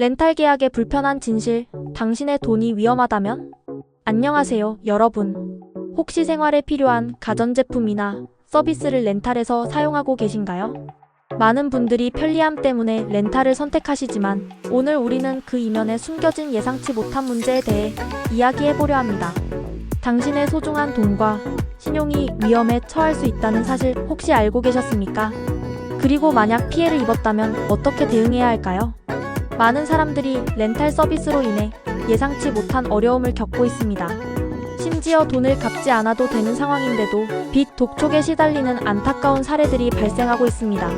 렌탈 계약의 불편한 진실, 당신의 돈이 위험하다면? 안녕하세요, 여러분. 혹시 생활에 필요한 가전제품이나 서비스를 렌탈해서 사용하고 계신가요? 많은 분들이 편리함 때문에 렌탈을 선택하시지만 오늘 우리는 그 이면에 숨겨진 예상치 못한 문제에 대해 이야기해보려 합니다. 당신의 소중한 돈과 신용이 위험에 처할 수 있다는 사실 혹시 알고 계셨습니까? 그리고 만약 피해를 입었다면 어떻게 대응해야 할까요? 많은 사람들이 렌탈 서비스로 인해 예상치 못한 어려움을 겪고 있습니다. 심지어 돈을 갚지 않아도 되는 상황인데도 빚 독촉에 시달리는 안타까운 사례들이 발생하고 있습니다.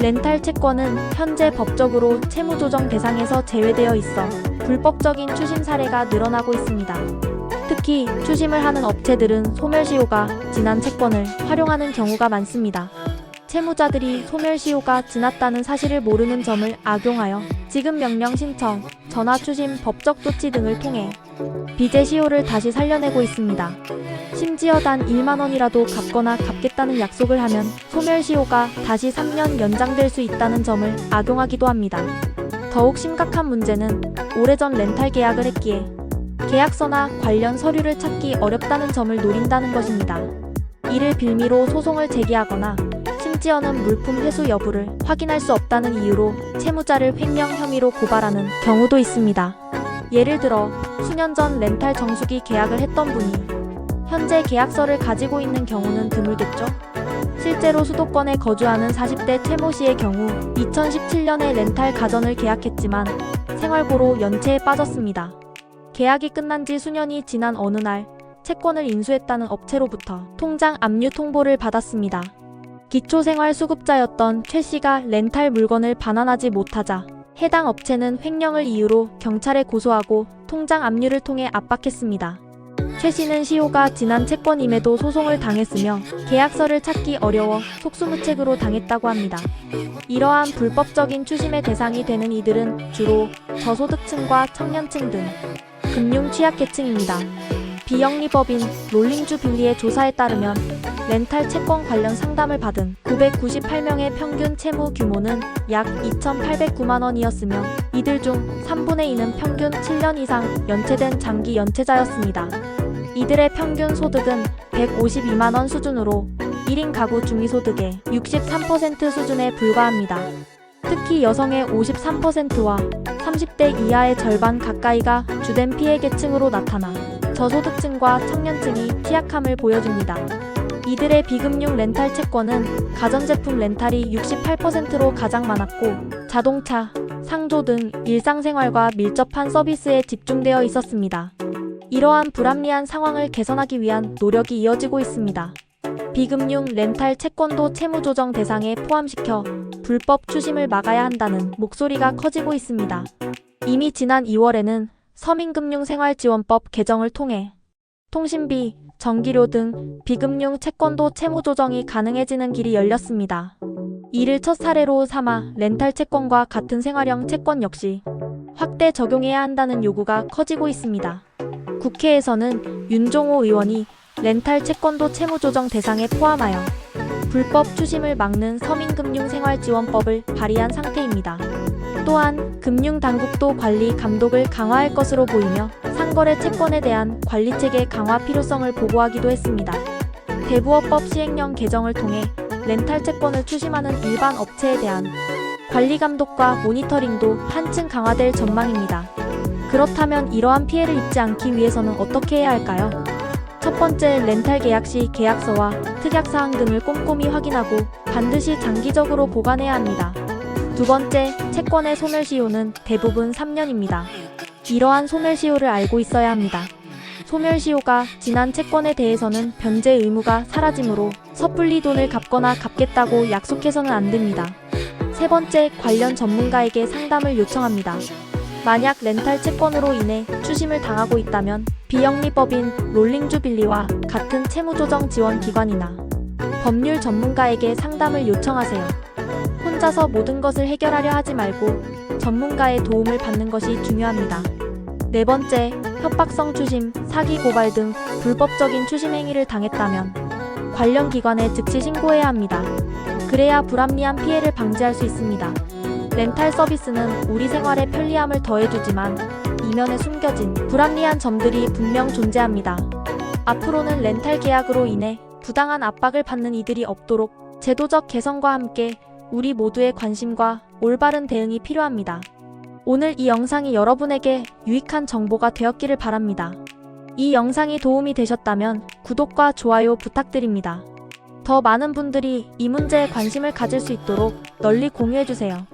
렌탈 채권은 현재 법적으로 채무조정 대상에서 제외되어 있어 불법적인 추심 사례가 늘어나고 있습니다. 특히 추심을 하는 업체들은 소멸시효가 지난 채권을 활용하는 경우가 많습니다. 채무자들이 소멸시효가 지났다는 사실을 모르는 점을 악용하여 지급 명령 신청, 전화 추심 법적 조치 등을 통해 빚의 시효를 다시 살려내고 있습니다. 심지어 단 1만 원이라도 갚거나 갚겠다는 약속을 하면 소멸시효가 다시 3년 연장될 수 있다는 점을 악용하기도 합니다. 더욱 심각한 문제는 오래전 렌탈 계약을 했기에 계약서나 관련 서류를 찾기 어렵다는 점을 노린다는 것입니다. 이를 빌미로 소송을 제기하거나 심지어는 물품 회수 여부를 확인할 수 없다는 이유로 채무자를 횡령 혐의로 고발하는 경우도 있습니다. 예를 들어 수년 전 렌탈 정수기 계약을 했던 분이 현재 계약서를 가지고 있는 경우는 드물겠죠? 실제로 수도권에 거주하는 40대 최모 씨의 경우 2017년에 렌탈 가전을 계약했지만 생활고로 연체에 빠졌습니다. 계약이 끝난 지 수년이 지난 어느 날 채권을 인수했다는 업체로부터 통장 압류 통보를 받았습니다. 기초생활수급자였던 최 씨가 렌탈 물건을 반환하지 못하자 해당 업체는 횡령을 이유로 경찰에 고소하고 통장 압류를 통해 압박했습니다. 최 씨는 시효가 지난 채권임에도 소송을 당했으며 계약서를 찾기 어려워 속수무책으로 당했다고 합니다. 이러한 불법적인 추심의 대상이 되는 이들은 주로 저소득층과 청년층 등 금융 취약계층입니다. 비영리법인 롤링주 빌리의 조사에 따르면 렌탈 채권 관련 상담을 받은 998명의 평균 채무 규모는 약 2,809만 원이었으며 이들 중 3분의 2는 평균 7년 이상 연체된 장기 연체자였습니다. 이들의 평균 소득은 152만 원 수준으로 1인 가구 중위소득의 63% 수준에 불과합니다. 특히 여성의 53%와 30대 이하의 절반 가까이가 주된 피해 계층으로 나타나 저소득층과 청년층이 취약함을 보여줍니다. 이들의 비금융 렌탈 채권은 가전제품 렌탈이 68%로 가장 많았고 자동차, 상조 등 일상생활과 밀접한 서비스에 집중되어 있었습니다. 이러한 불합리한 상황을 개선하기 위한 노력이 이어지고 있습니다. 비금융 렌탈 채권도 채무조정 대상에 포함시켜 불법 추심을 막아야 한다는 목소리가 커지고 있습니다. 이미 지난 2월에는 서민금융생활지원법 개정을 통해 통신비, 전기료 등 비금융 채권도 채무 조정이 가능해지는 길이 열렸습니다. 이를 첫 사례로 삼아 렌탈 채권과 같은 생활형 채권 역시 확대 적용해야 한다는 요구가 커지고 있습니다. 국회에서는 윤종호 의원이 렌탈 채권도 채무 조정 대상에 포함하여 불법 추심을 막는 서민금융생활지원법을 발의한 상태입니다. 또한 금융당국도 관리 감독을 강화할 것으로 보이며 상거래 채권에 대한 관리체계 강화 필요성을 보고하기도 했습니다. 대부업법 시행령 개정을 통해 렌탈 채권을 추심하는 일반 업체에 대한 관리 감독과 모니터링도 한층 강화될 전망입니다. 그렇다면 이러한 피해를 입지 않기 위해서는 어떻게 해야 할까요? 첫 번째, 렌탈 계약 시 계약서와 특약 사항 등을 꼼꼼히 확인하고 반드시 장기적으로 보관해야 합니다. 두 번째, 채권의 소멸시효는 대부분 3년입니다. 이러한 소멸시효를 알고 있어야 합니다. 소멸시효가 지난 채권에 대해서는 변제 의무가 사라지므로 섣불리 돈을 갚거나 갚겠다고 약속해서는 안 됩니다. 세 번째, 관련 전문가에게 상담을 요청합니다. 만약 렌탈 채권으로 인해 추심을 당하고 있다면 비영리법인 롤링주빌리와 같은 채무조정 지원 기관이나 법률 전문가에게 상담을 요청하세요. 혼자서 모든 것을 해결하려 하지 말고 전문가의 도움을 받는 것이 중요합니다. 네 번째, 협박성 추심, 사기 고발 등 불법적인 추심 행위를 당했다면 관련 기관에 즉시 신고해야 합니다. 그래야 불합리한 피해를 방지할 수 있습니다. 렌탈 서비스는 우리 생활에 편리함을 더해주지만 이면에 숨겨진 불합리한 점들이 분명 존재합니다. 앞으로는 렌탈 계약으로 인해 부당한 압박을 받는 이들이 없도록 제도적 개선과 함께 우리 모두의 관심과 올바른 대응이 필요합니다. 오늘 이 영상이 여러분에게 유익한 정보가 되었기를 바랍니다. 이 영상이 도움이 되셨다면 구독과 좋아요 부탁드립니다. 더 많은 분들이 이 문제에 관심을 가질 수 있도록 널리 공유해주세요.